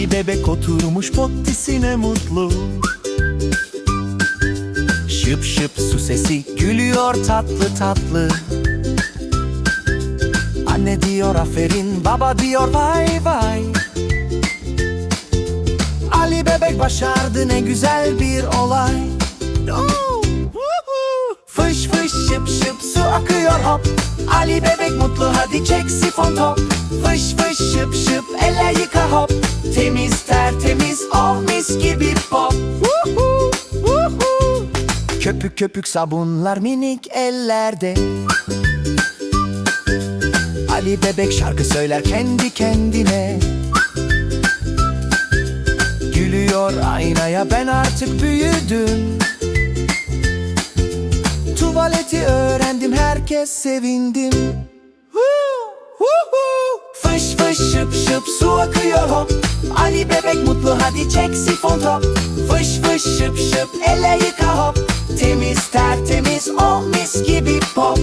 Ali bebek oturmuş pottisine mutlu. Şıp şıp su sesi gülüyor tatlı tatlı. Anne diyor aferin. Baba diyor vay vay. Ali bebek başardı ne güzel bir olay. Fış fış şıp şıp su akıyor hop. Ali bebek mutlu hadi çek sifon top. Fış fış şıp şıp elle yıka hop Temiz tertemiz oh mis gibi pop. Woohoo, woohoo. Köpük köpük sabunlar minik ellerde. Ali bebek şarkı söyler kendi kendine. Gülüyor aynaya ben artık büyüdüm. Tuvaleti öğrendim herkes sevindim şıp şıp su akıyor hop. Ali bebek mutlu hadi çek sifon top. Fış fış şıp şıp elle yıka hop. Temiz tertemiz oh mis gibi pop